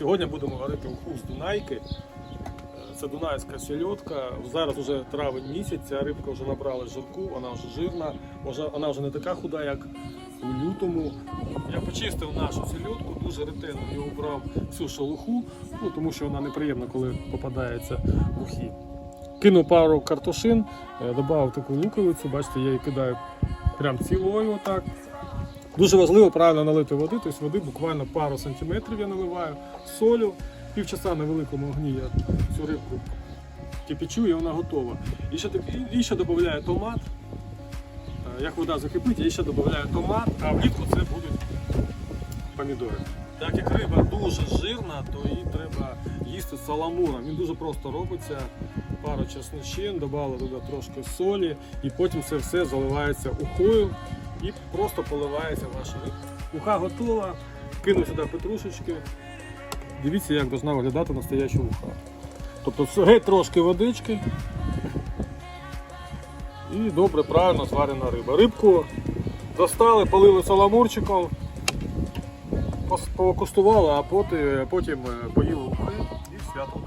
Сьогодні будемо варити уху з Дунайки. Це Дунайська сільотка. Зараз вже травень місяць, ця рибка вже набрала жирку, вона вже жирна, вона вже не така худа, як у лютому. Я почистив нашу сільотку, дуже ретельно я убрав всю шелуху, ну, тому що вона неприємна, коли попадається в ухі. Кинув пару картошин, е, додав таку луковицю, бачите, я її кидаю прям цілою отак. Дуже важливо правильно налити води, тобто води буквально пару сантиметрів я наливаю, солю, півчаса на великому огні я цю рибку кипячу і вона готова. І ще, і- ще додаю томат. Е, Як вода закипить, я ще додаю томат, а влітку це будуть помідори. Так як риба дуже жирна, то її треба їсти саламуром. Він дуже просто робиться. Пару чесночин, додали туди трошки солі, і потім це все заливається ухою і просто поливається ваша риба. Уха готова, кину сюди петрушечки. Дивіться, як должна виглядати настояща уха. Тобто геть трошки водички. І добре, правильно зварена риба. Рибку достали, полили саламурчиком, покуштували, а потім, е, поїли ухи і свято.